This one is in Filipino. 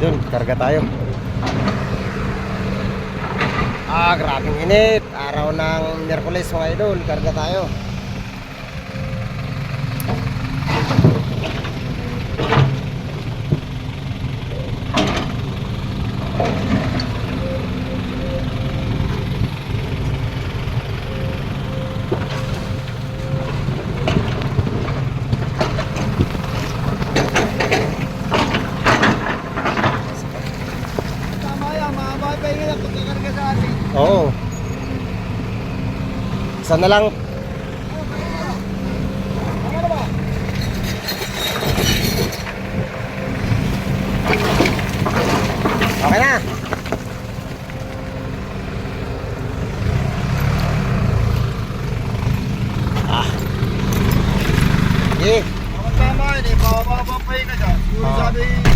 idol, karga tayo. Ah, grabing init. Araw ng Miyerkules mga idol, karga tayo. Oo. Isa na lang. Okay na. Ah. Eh, Tama yun eh, bababa pa yung ka dyan. Yung Ah. sabi